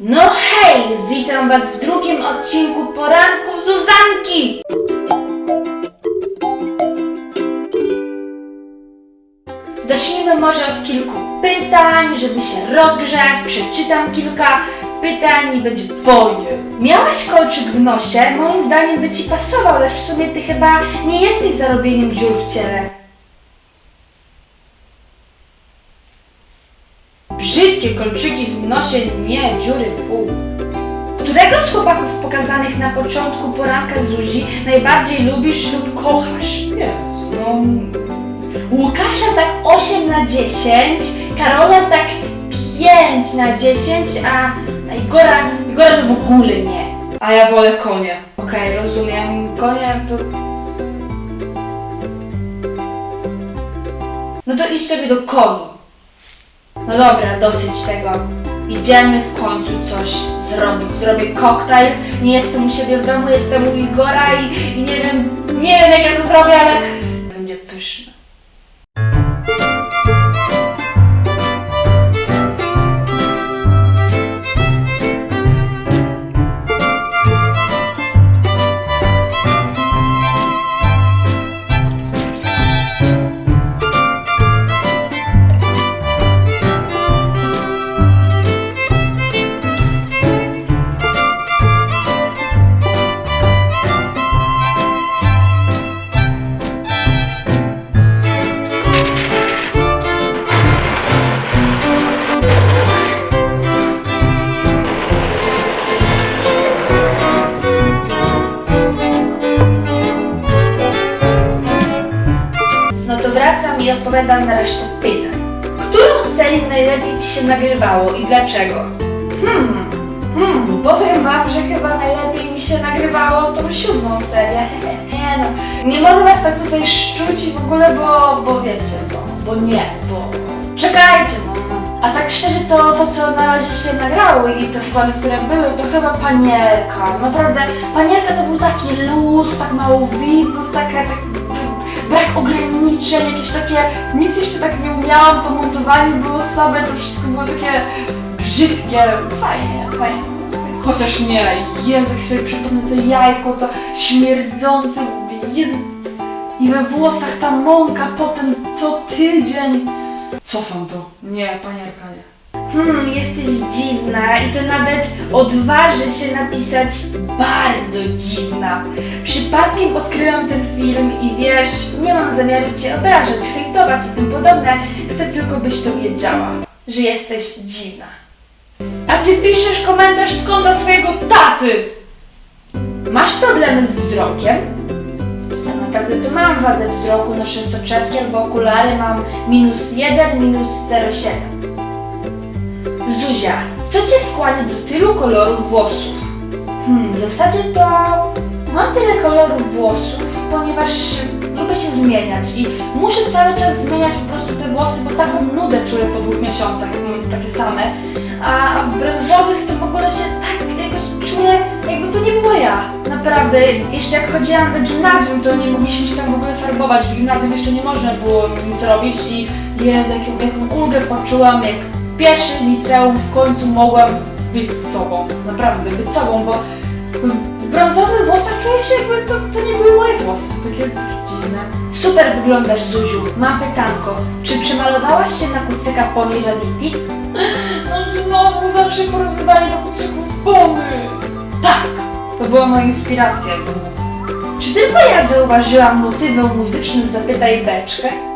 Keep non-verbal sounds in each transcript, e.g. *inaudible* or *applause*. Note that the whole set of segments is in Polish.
No hej, witam was w drugim odcinku poranku Zuzanki! Zacznijmy może od kilku pytań, żeby się rozgrzać. Przeczytam kilka pytań i będzie fajnie. Miałaś kolczyk w nosie? Moim zdaniem by ci pasował, lecz w sumie ty chyba nie jesteś zarobieniem dziur w ciele. Brzydkie kolczyki w nosie, nie, dziury fu. Którego z chłopaków pokazanych na początku poranka Zuzi najbardziej lubisz lub kochasz? Jezu, no... Łukasza tak 8 na 10, Karola tak 5 na 10, a a Igora, Igora to w ogóle nie. A ja wolę konie. Okej, rozumiem. Konie to... No to idź sobie do koni. No dobra, dosyć tego. Idziemy w końcu coś zrobić. Zrobię koktajl. Nie jestem u siebie w domu, jestem u Igora i, i nie wiem, nie wiem jak ja to zrobię, ale odpowiadam na resztę pytań. Którą z serii najlepiej Ci się nagrywało i dlaczego? Hmm, hmm, powiem Wam, że chyba najlepiej mi się nagrywało tą siódmą serię. *laughs* Nie no, nie mogę Was tak tutaj szczuć w ogóle, bo, bo wiecie, bo, bo nie, bo... Czekajcie no, no. A tak szczerze to, to co na razie się nagrało i te sezony, które były, to chyba panierka. Naprawdę, panierka to był taki luz, tak mało widzów, taka, tak brak ograniczeń, jakieś takie, nic jeszcze tak nie umiałam, to montowanie było słabe, to wszystko było takie brzydkie, fajnie, fajnie. Chociaż nie, Jezu, jak sobie przypomnę to jajko, to śmierdzące, Jezu, i we włosach ta mąka potem co tydzień. Cofam to. Nie, panierka nie. Hmm, jesteś dziwna i to nawet odważy się napisać bardzo dziwna. Przypadkiem odkryłam ten film i wiesz, nie mam zamiaru Cię obrażać, hejtować i tym podobne. Chcę tylko, byś to wiedziała, że jesteś dziwna. A Ty piszesz komentarz z konta swojego taty! Masz problemy z wzrokiem? Tak naprawdę to mam wadę wzroku, noszę soczewki albo okulary, mam minus 1, minus 0,7. Zuzia, co Cię skłania do tylu kolorów włosów? Hmm, w zasadzie to mam tyle kolorów włosów, ponieważ lubię się zmieniać i muszę cały czas zmieniać po prostu te włosy, bo taką nudę czuję po dwóch miesiącach, jak mam takie same. A w brązowych to w ogóle się tak jakoś czuję, jakby to nie była ja. Naprawdę, jeszcze jak chodziłam do gimnazjum, to nie mogliśmy się tam w ogóle farbować. W gimnazjum jeszcze nie można było nic robić i Jezu, jaką, jaką ulgę poczułam, jak pierwszym liceum w końcu mogłam być sobą. Naprawdę, być sobą, bo w brązowych włosach czuję się jakby to, to nie były moje włosy. Takie dziwne. Super wyglądasz, Zuziu. Mam pytanko. Czy przemalowałaś się na kucyka Pony Reality? No znowu zawsze porównywanie do kucyków Pony. Tak, to była moja inspiracja. Czy tylko ja zauważyłam motywę muzyczny Zapytaj Beczkę?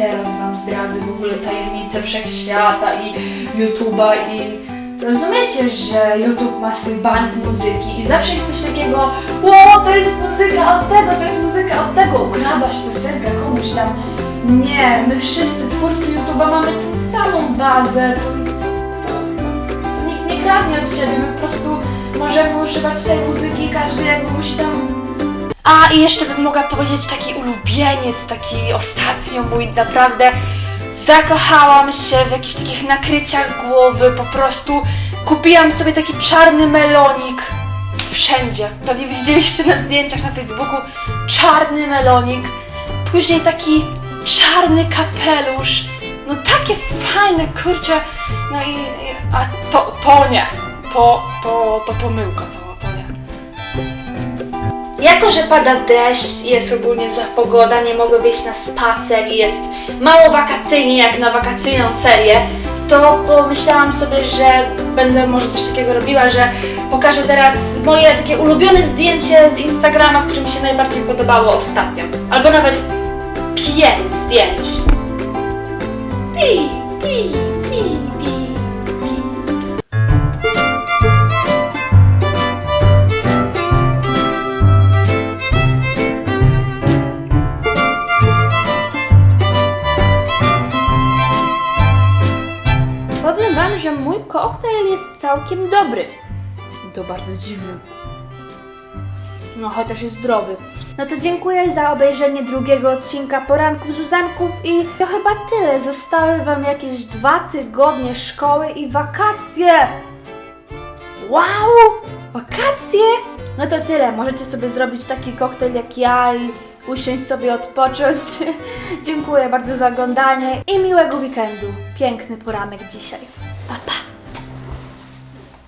Teraz wam zdradzę w ogóle tajemnicę wszechświata i YouTube'a i rozumiecie, że YouTube ma swój bank muzyki i zawsze jest coś takiego o, to jest muzyka od tego, to jest muzyka od tego, ukradłaś piosenkę komuś tam. Nie, my wszyscy twórcy YouTube'a mamy tę samą bazę, to, to, to nikt nie kradnie od siebie, my po prostu możemy używać tej muzyki i każdy jakby musi tam a i jeszcze bym mogła powiedzieć taki ulubieniec, taki ostatnio mój naprawdę zakochałam się w jakichś takich nakryciach głowy, po prostu kupiłam sobie taki czarny melonik wszędzie. Pewnie widzieliście na zdjęciach na Facebooku czarny melonik, później taki czarny kapelusz, no takie fajne kurcze, no i, a to, to nie, to, to, to pomyłka łapania. Jako, że pada deszcz, jest ogólnie zła pogoda, nie mogę wyjść na spacer i jest mało wakacyjnie jak na wakacyjną serię, to pomyślałam sobie, że będę może coś takiego robiła, że pokażę teraz moje takie ulubione zdjęcie z Instagrama, które mi się najbardziej podobało ostatnio. Albo nawet pięć zdjęć. Pi, pi, pi. Że mój koktajl jest całkiem dobry. To bardzo dziwne. No, chociaż jest zdrowy. No to dziękuję za obejrzenie drugiego odcinka Poranków Zuzanków i to chyba tyle. Zostały Wam jakieś dwa tygodnie szkoły i wakacje. Wow! Wakacje! No to tyle. Możecie sobie zrobić taki koktajl jak ja i usiąść sobie odpocząć. *laughs* dziękuję bardzo za oglądanie i miłego weekendu. Piękny poranek dzisiaj. 玩吧